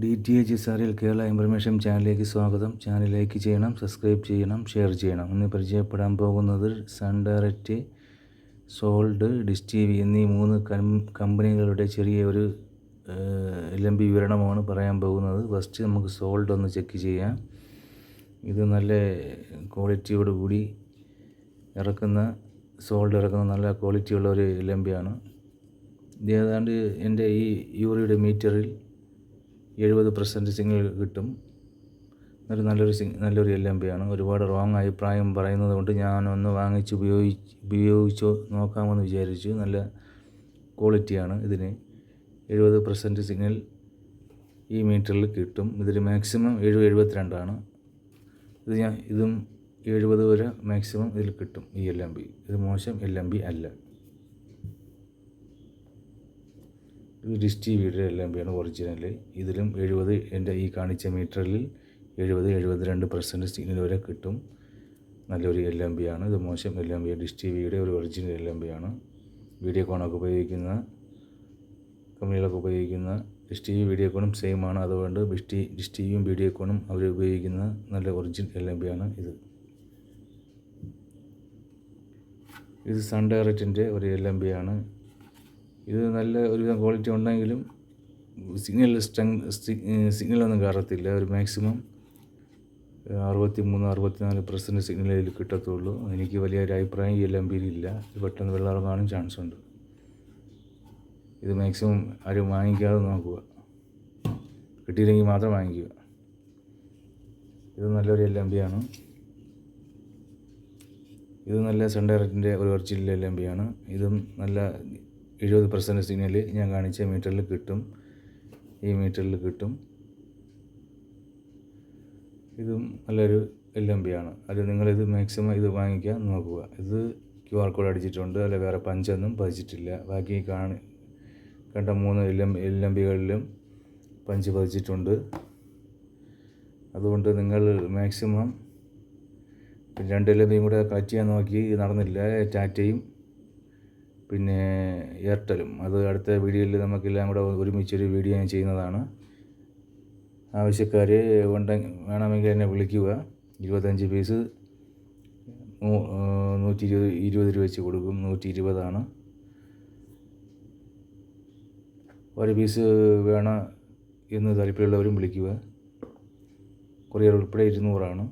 T H S ആറിൽ Kerala information ചാനലിലേക്ക് സ്വാഗതം. ചാനൽ ലൈക്ക് ചെയ്യണം സബ്സ്ക്രൈബ് ചെയ്യണം ഷെയർ ചെയ്യണം. ഇന്ന് പരിചയപ്പെടാൻ പോകുന്നത് സൺ ഡയറക്റ്റ് സോൾഡ് ഡിസ് ടി വി എന്നീ മൂന്ന് കമ്പനികളുടെ ചെറിയ ഒരു ലംബി വിവരണമാണ് പറയാൻ പോകുന്നത്. ഫസ്റ്റ് നമുക്ക് സോൾഡ് ഒന്ന് ചെക്ക് ചെയ്യാം. ഇത് നല്ല ക്വാളിറ്റിയോട് കൂടി ഇറക്കുന്ന സോൾഡ് ഇറക്കുന്ന നല്ല ക്വാളിറ്റിയുള്ള ഒരു ലംബിയാണ് ഇത് ഏതാണ്ട് എന്റെ ഈ യൂറിയുടെ മീറ്ററിൽ എഴുപത് പെർസെന്റ് സിഗ്നൽ കിട്ടും. ഒരു നല്ലൊരു സിഗ് നല്ലൊരു എൽ എം പി ആണ്. ഒരുപാട് റോങ് അഭിപ്രായം പറയുന്നത് കൊണ്ട് ഞാനൊന്ന് വാങ്ങിച്ച് ഉപയോഗിച്ച് ഉപയോഗിച്ച് നോക്കാമെന്ന് വിചാരിച്ചു. നല്ല ക്വാളിറ്റിയാണ് ഇതിന്. എഴുപത് പെർസെന്റ് സിഗ്നൽ ഈ മീറ്ററിൽ കിട്ടും. ഇതിൽ മാക്സിമം എഴുപത് എഴുപത്തിരണ്ടാണ് ഇത് ഞാൻ ഇതും എഴുപത് വരെ മാക്സിമം ഇതിൽ കിട്ടും ഈ എൽ എം പി ഇത് മോശം എൽ എം പി അല്ല. ഇത് ഡിഷ് ടി വിയുടെ എൽ എം ബി ഒറിജിനൽ ഇതിലും എഴുപത് എന്റെ ഈ കാണിച്ച മീറ്ററിൽ എഴുപത് എഴുപത്തിരണ്ട് പെർസെന്റ് സിഗ്നൽ വരെ കിട്ടും. നല്ലൊരു എൽ എം ബി ആണ്. ഇത് മോശം L M B dish T വിയുടെ ഒരു ഒറിജിനൽ എൽ എം ബി ആണ്. വീഡിയോ കോണൊക്കെ ഉപയോഗിക്കുന്ന കമ്പനികളൊക്കെ ഉപയോഗിക്കുന്ന ഡിഷ് ടി വി വീഡിയോ കോണും സെയിം ആണ്. അതുകൊണ്ട് ഡിഷ് ടി ഡിഷ് ടി വിയും വീഡിയോ കോണും അവർ ഉപയോഗിക്കുന്ന നല്ല ഒറിജിനൽ എൽ എം ബി ആണ് ഇത്. ഇത് സൺ ഡയറക്റ്റിന്റെ ഒരു എൽ എം ബി ആണ്. ഇത് നല്ല ഒരുവിധം ക്വാളിറ്റി ഉണ്ടെങ്കിലും സിഗ്നൽ സ്ട്രെങ് സിഗ്നലൊന്നും കയറത്തില്ല ഒരു മാക്സിമം അറുപത്തി മൂന്ന് അറുപത്തിനാല് സിഗ്നൽ ഇതിൽ കിട്ടത്തുള്ളൂ. എനിക്ക് വലിയൊരു അഭിപ്രായം ഈ എല്ലാം പിരിയില്ല പെട്ടെന്ന് വെള്ളം ഇറങ്ങാനും ചാൻസ് ഉണ്ട്. ഇത് മാക്സിമം ആരും വാങ്ങിക്കാതെ നോക്കുക. കിട്ടിയില്ലെങ്കിൽ മാത്രം വാങ്ങിക്കുക. ഇത് നല്ലൊരു എൽ എം ആണ് ഇത് നല്ല സെൻഡറിന്റെ ഒരു ഒറിജിനൽ എൽ എം ആണ് ഇതും നല്ല എഴുപത് പെർസെന്റ് സിഗ്നൽ ഞാൻ കാണിച്ച മീറ്ററിൽ കിട്ടും. ഈ മീറ്ററിൽ കിട്ടും. ഇതും നല്ലൊരു എൽ എം ബി ആണ്. അത് നിങ്ങളിത് മാക്സിമം ഇത് വാങ്ങിക്കാൻ നോക്കുക. ഇത് ക്യു ആർ കോഡ് അടിച്ചിട്ടുണ്ട്. അല്ല വേറെ പഞ്ചൊന്നും പതിച്ചിട്ടില്ല. ബാക്കി കാണി കണ്ട മൂന്ന് എൽ എം എൽ എം ബികളിലും പഞ്ച് പതിച്ചിട്ടുണ്ട്. അതുകൊണ്ട് നിങ്ങൾ മാക്സിമം രണ്ട് എൽ എം ബിയും കൂടെ കളക്ട് ചെയ്യാൻ നോക്കി. നടന്നില്ല. ടാറ്റയും പിന്നെ എയർടെലും. അത് അടുത്ത വീഡിയോയിൽ നമുക്കെല്ലാം കൂടെ ഒരുമിച്ചൊരു വീഡിയോ ഞാൻ ചെയ്യുന്നതാണ്. ആവശ്യക്കാർ ഉണ്ടെങ്കിൽ വേണമെങ്കിൽ എന്നെ വിളിക്കുക. ഇരുപത്തഞ്ച് പീസ് നൂറ്റി ഇരുപത് ഇരുപത് രൂപ വെച്ച് കൊടുക്കും. നൂറ്റി ഇരുപതാണ് ഒരു പീസ് വേണം എന്ന് താല്പര്യമുള്ളവരും വിളിക്കുക. കൊറിയർ ഉൾപ്പെടെ ഇരുന്നൂറാണ്.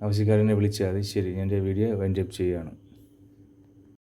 ആവശ്യക്കാരനെ വിളിച്ചാൽ മതി. ശരി ഞാൻ എന്റെ വീഡിയോ വൈൻഡപ്പ് ചെയ്യുകയാണ്